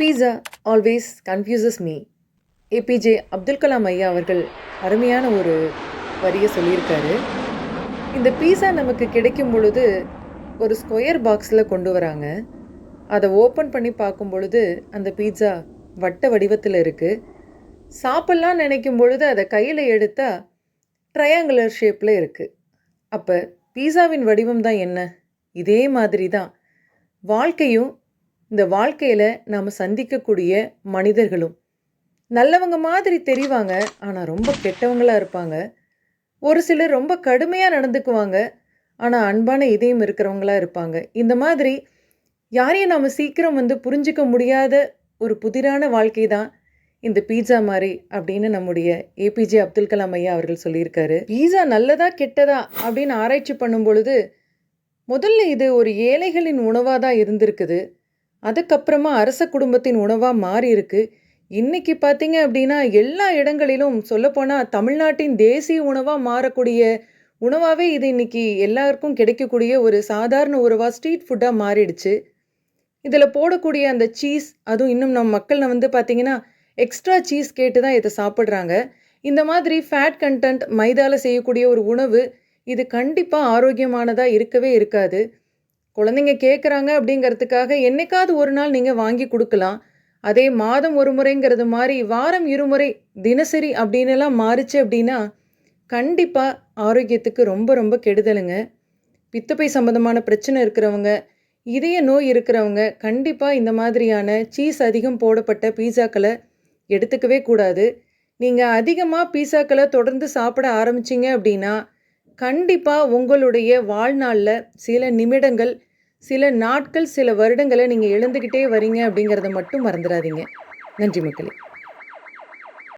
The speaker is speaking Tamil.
Pizza always confuses me APJ Abdul Kalam ஐயா அவர்கள் அருமையான ஒரு வரியை சொல்லியிருக்காரு. இந்த பீஸா நமக்கு கிடைக்கும் பொழுது ஒரு ஸ்கொயர் பாக்ஸில் கொண்டு வராங்க. அதை ஓப்பன் பண்ணி பார்க்கும் பொழுது அந்த பீட்சா வட்ட வடிவத்தில் இருக்குது சாப்பிட்லாம் நினைக்கும் பொழுது அதை கையில் எடுத்தால் ட்ரையாங்குலர் ஷேப்பில் இருக்குது அப்போ பீஸாவின் வடிவம் தான் என்ன? இதே மாதிரி தான் வாழ்க்கையும் இந்த வாழ்க்கையில் நாம் சந்திக்கக்கூடிய மனிதர்களும். நல்லவங்க மாதிரி தெரிவாங்க ஆனால் ரொம்ப கெட்டவங்களாக இருப்பாங்க. ஒரு சிலர் ரொம்ப கடுமையாக நடந்துக்குவாங்க ஆனால் அன்பான இதயம் இருக்கிறவங்களா இருப்பாங்க. இந்த மாதிரி யாரையும் நாம் சீக்கிரம் வந்து புரிஞ்சிக்க முடியாத ஒரு புதிரான வாழ்க்கை தான் இந்த பீட்சா மாதிரி அப்படின்னு நம்முடைய ஏபிஜே அப்துல் கலாம் ஐயா அவர்கள் சொல்லியிருக்காரு. பீஸா நல்லதா கெட்டதா அப்படின்னு ஆராய்ச்சி பண்ணும் பொழுது முதல்ல இது ஒரு ஏழைகளின் உணவாக தான் இருந்திருக்குது. அதுக்கப்புறமா அரச குடும்பத்தின் உணவாக மாறி இருக்கு இன்னைக்கு பார்த்தீங்க அப்படின்னா எல்லா இடங்களிலும் சொல்லப்போனால் தமிழ்நாட்டின் தேசிய உணவாக மாறக்கூடிய உணவாகவே இது இன்னைக்கு எல்லாருக்கும் கிடைக்கக்கூடிய ஒரு சாதாரண உணவாக ஸ்ட்ரீட் ஃபுட்டாக மாறிடுச்சு. இதில் போடக்கூடிய அந்த சீஸ் அதுவும் இன்னும் நம்ம மக்கள் வந்து பார்த்திங்கன்னா எக்ஸ்ட்ரா சீஸ் கேட்டு தான் இதை சாப்பிட்றாங்க. இந்த மாதிரி ஃபேட் கண்டென்ட் மைதாவில் செய்யக்கூடிய ஒரு உணவு இது கண்டிப்பாக ஆரோக்கியமானதாக இருக்கவே இருக்காது. குழந்தைங்க கேட்குறாங்க அப்படிங்கிறதுக்காக என்னைக்காவது ஒரு நாள் நீங்கள் வாங்கி கொடுக்கலாம். அதே மாதம் ஒரு முறைங்கிறது மாதிரி வாரம் இருமுறை தினசரி அப்படின்னுலாம் மாறுச்சு அப்படின்னா கண்டிப்பாக ஆரோக்கியத்துக்கு ரொம்ப ரொம்ப கெடுதலுங்க. பித்தப்பை சம்மந்தமான பிரச்சனை இருக்கிறவங்க இதய நோய் இருக்கிறவங்க கண்டிப்பாக இந்த மாதிரியான சீஸ் அதிகம் போடப்பட்ட பீஸாக்களை எடுத்துக்கவே கூடாது. நீங்கள் அதிகமாக பீஸாக்களை தொடர்ந்து சாப்பிட ஆரம்பிச்சிங்க அப்படின்னா கண்டிப்பாக உங்களுடைய வாழ்நாளில் சில நிமிடங்கள் சில நாட்கள் சில வருடங்களை நீங்கள் எழுந்துக்கிட்டே வரீங்க அப்படிங்கிறத மட்டும் மறந்துடாதீங்க. நன்றி மக்களே.